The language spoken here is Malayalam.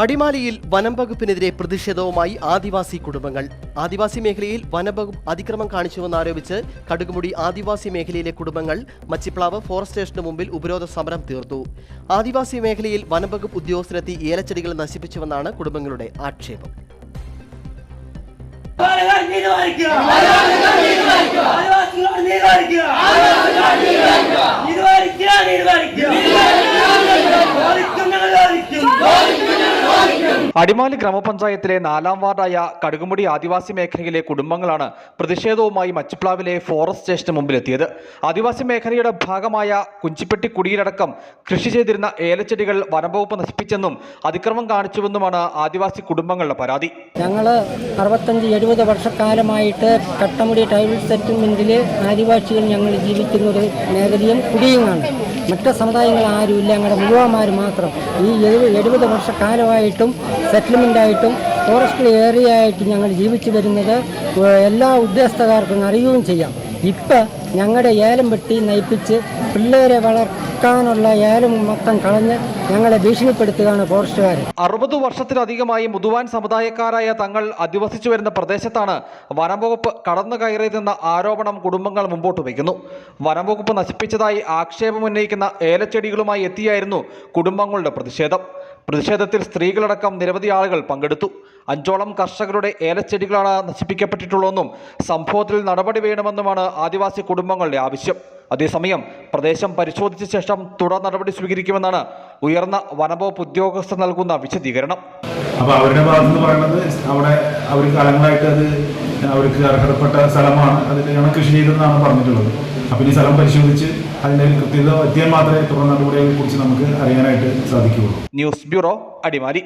അടിമാലിയിൽ വനം വകുപ്പിനെതിരെ പ്രതിഷേധവുമായി ആദിവാസി കുടുംബങ്ങൾ. ആദിവാസി മേഖലയിൽ വനംവകുപ്പ് അതിക്രമം കാണിച്ചുവെന്നാരോപിച്ച് കടുകുമുടി ആദിവാസി മേഖലയിലെ കുടുംബങ്ങൾ മച്ചിപ്ലാവ് ഫോറസ്റ്റ് സ്റ്റേഷന് മുമ്പിൽ ഉപരോധ സമരം തീർത്തു. ആദിവാസി മേഖലയിൽ വനംവകുപ്പ് ഉദ്യോഗസ്ഥരെത്തി ഏലച്ചെടികൾ നശിപ്പിച്ചുവെന്നാണ് കുടുംബങ്ങളുടെ ആക്ഷേപം. അടിമാലി ഗ്രാമപഞ്ചായത്തിലെ നാലാം വാർഡായ കടുകുമുടി ആദിവാസി മേഖലയിലെ കുടുംബങ്ങളാണ് പ്രതിഷേധവുമായി മച്ചിപ്ലാവിലെ ഫോറസ്റ്റ് സ്റ്റേഷന് മുമ്പിലെത്തിയത്. ആദിവാസി മേഖലയുടെ ഭാഗമായ കുഞ്ചിപ്പെട്ടി കുടിയിലടക്കം കൃഷി ചെയ്തിരുന്ന ഏലച്ചെടികൾ വനംവകുപ്പ് നശിപ്പിച്ചെന്നും അതിക്രമം കാണിച്ചുവെന്നുമാണ് ആദിവാസി കുടുംബങ്ങളുടെ പരാതി. ഞങ്ങൾ അറുപത്തഞ്ച് എഴുപത് വർഷക്കാലമായിട്ട് കട്ടമുടി ടൈൽ സെറ്റിൽമെന്റിൽ ആദിവാസികൾ ഞങ്ങൾ ജീവിക്കുന്ന ഒരു മേഖലയും കുടിയുമാണ്. മറ്റ് സമുദായങ്ങൾ ആരുമില്ല. ഞങ്ങളുടെ മുഴുവന്മാർ മാത്രം. ഈ എഴുപത് വർഷക്കാലമായിട്ടും സെറ്റിൽമെന്റായിട്ടും ഫോറസ്റ്റ് ഏരിയ ആയിട്ട് ഞങ്ങൾ ജീവിച്ചു വരുന്നത് എല്ലാ ഉദ്യോഗസ്ഥകാർക്കും അറിയുകയും ചെയ്യാം. ഇപ്പം ഞങ്ങളുടെ ഏലം വെട്ടി നയിപ്പിച്ച് പിള്ളേരെ വളർത്താനുള്ള ഏലം മൊത്തം കളഞ്ഞ് ഞങ്ങളെ ഭീഷണിപ്പെടുത്തുകയാണ് ഫോറസ്റ്റുകാർ അറുപത് വർഷത്തിലധികമായി മുതുവാൻ സമുദായക്കാരായ തങ്ങൾ അധിവസിച്ചു വരുന്ന പ്രദേശത്താണ് വനംവകുപ്പ് കടന്നു കയറിയതെന്ന ആരോപണം കുടുംബങ്ങൾ മുമ്പോട്ട് വയ്ക്കുന്നു. വനംവകുപ്പ് നശിപ്പിച്ചതായി ആക്ഷേപമുന്നയിക്കുന്ന ഏലച്ചെടികളുമായി എത്തിയായിരുന്നു കുടുംബങ്ങളുടെ പ്രതിഷേധം. പ്രതിഷേധത്തിൽ സ്ത്രീകളടക്കം നിരവധി ആളുകൾ പങ്കെടുത്തു. അഞ്ചോളം കർഷകരുടെ ഏലച്ചെടികളാണ് നശിപ്പിക്കപ്പെട്ടിട്ടുള്ളതെന്നും സംഭവത്തിൽ നടപടി വേണമെന്നുമാണ് ആദിവാസി കുടുംബങ്ങളുടെ ആവശ്യം. അതേസമയം പ്രദേശം പരിശോധിച്ച ശേഷം തുടർ നടപടി സ്വീകരിക്കുമെന്നാണ് ഉയർന്ന വനംവകുപ്പ് ഉദ്യോഗസ്ഥർ നൽകുന്ന വിശദീകരണം. അപ്പോൾ അവരുടെ ഭാഗത്ത് പറയുന്നത് അവിടെ അവർ കാലങ്ങളായിട്ട് അത് അവർക്ക് അർഹതപ്പെട്ട സ്ഥലമാണ്. അതിലാണ് കൃഷി ചെയ്തതെന്നാണ് പറഞ്ഞിട്ടുള്ളത്. അപ്പോൾ ഈ സ്ഥലം പരിശോധിച്ച് അതിന്റെ കൃത്യത എത്തിയാൽ മാത്രമേ തുടർ നടപടികളെ കുറിച്ച് നമുക്ക് അറിയാനായിട്ട് സാധിക്കുകയുള്ളൂ. News bureau Adimali.